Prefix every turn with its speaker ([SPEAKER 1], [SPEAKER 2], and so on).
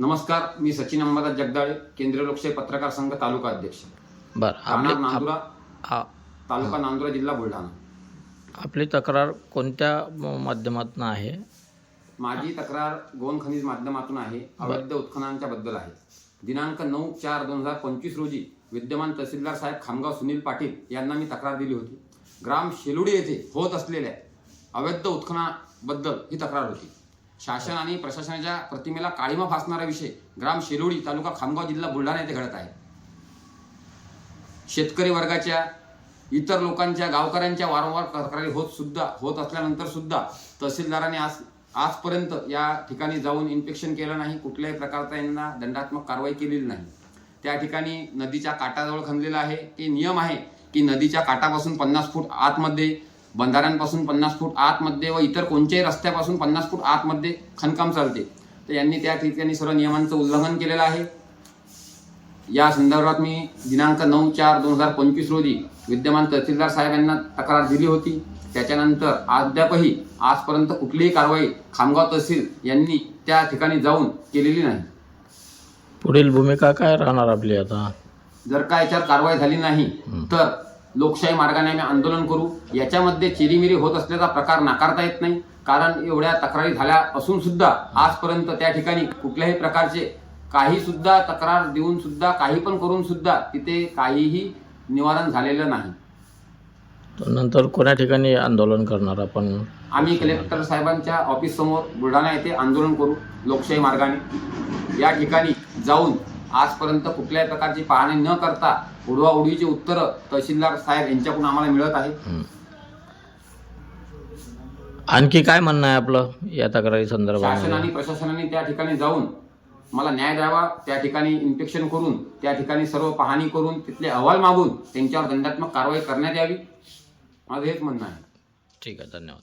[SPEAKER 1] नमस्कार मी सचिन अंबादास जगदाळे केंद्रीय लोकशाही पत्रकार संघ तालुका अध्यक्ष.
[SPEAKER 2] बरं
[SPEAKER 1] नांदुरा तालुका नांदुरा जिल्हा बुलढाणा.
[SPEAKER 2] आपली तक्रार कोणत्या माध्यमातून आहे?
[SPEAKER 1] माझी तक्रार गोवन खनिज माध्यमातून आहे. अवैध उत्खननांच्या बद्दल आहे. दिनांक नऊ चार दोन हजार पंचवीस रोजी विद्यमान तहसीलदार साहेब खामगाव सुनील पाटील यांना मी तक्रार दिली होती. ग्राम शेलुडी येथे होत असलेल्या अवैध उत्खनाबद्दल ही तक्रार होती. शासन आणि प्रशासनाच्या प्रतिमेला काळीमा फासणारा विषय ग्राम शेलुडी तालुका खामगाव जिल्हा बुलढाणा येथे घडत आहे. शेतकरी वर्गाच्या इतर लोकांच्या गावकऱ्यांच्या वारंवार तक्रारी होत सुद्धा होत असल्यानंतर सुद्धा तहसीलदारांनी आज आजपर्यंत या ठिकाणी जाऊन इन्स्पेक्शन केलं नाही कुठल्याही प्रकारचा यांना दंडात्मक कारवाई केलेली नाही. त्या ठिकाणी नदीच्या काठाजवळ खणलेलं आहे. ते नियम आहे की नदीच्या काठापासून पन्नास फूट आतमध्ये बंधाऱ्यांपासून पन्नास फूट आतमध्ये व इतर कोणत्याही रस्त्यापासून पन्नास फूट आतमध्ये खणकाम चालते. तर यांनी त्या ठिकाणी सर्व नियमांचं उल्लंघन केलेलं आहे. या संदर्भात मी दिनांक नऊ चार दोन हजार पंचवीस रोजी विद्यमान तहसीलदार साहेब यांना तक्रार दिली होती. त्याच्यानंतर अद्यापही आजपर्यंत कुठलीही कारवाई खामगाव तहसील यांनी त्या ठिकाणी जाऊन केलेली नाही.
[SPEAKER 2] पुढील भूमिका काय राहणार आपली आता?
[SPEAKER 1] जर का याच्यावर कारवाई झाली नाही तर लोकशाही मार्गाने आम्ही आंदोलन करू. याच्यामध्ये चिरीमिरी होत असल्याचा प्रकार नाकारता येत नाही. कारण एवढ्या तक्रारी झाल्या असून सुद्धा आजपर्यंत त्या ठिकाणी कुठल्याही प्रकारचे काही सुद्धा तक्रार देऊन सुद्धा काही पण करून सुद्धा तिथे काहीही निवारण झालेलं नाही.
[SPEAKER 2] तर नंतर कोण्या ठिकाणी आंदोलन करणार आपण?
[SPEAKER 1] आम्ही कलेक्टर साहेबांच्या ऑफिस समोर बुलढाणा येथे आंदोलन करू लोकशाही मार्गाने. या ठिकाणी जाऊन आजपर्यंत कुठल्याही प्रकारची पाहणी न करता उडवाउडवीची उत्तरं तहसीलदार साहेब यांच्याकडून आम्हाला मिळत आहे
[SPEAKER 2] हं. आणखी काय म्हणणं आहे आपलं या तक्रारी
[SPEAKER 1] शासन
[SPEAKER 2] संदर्भात
[SPEAKER 1] आणि प्रशासनाने त्या ठिकाणी जाऊन मला न्याय द्यावा त्या ठिकाणी इन्स्पेक्शन करून त्या ठिकाणी सर्व पाहणी करून तिथले अहवाल मागून त्यांच्यावर दंडात्मक कारवाई करण्यात यावी. माझं हेच म्हणणं आहे.
[SPEAKER 2] ठीक आहे धन्यवाद.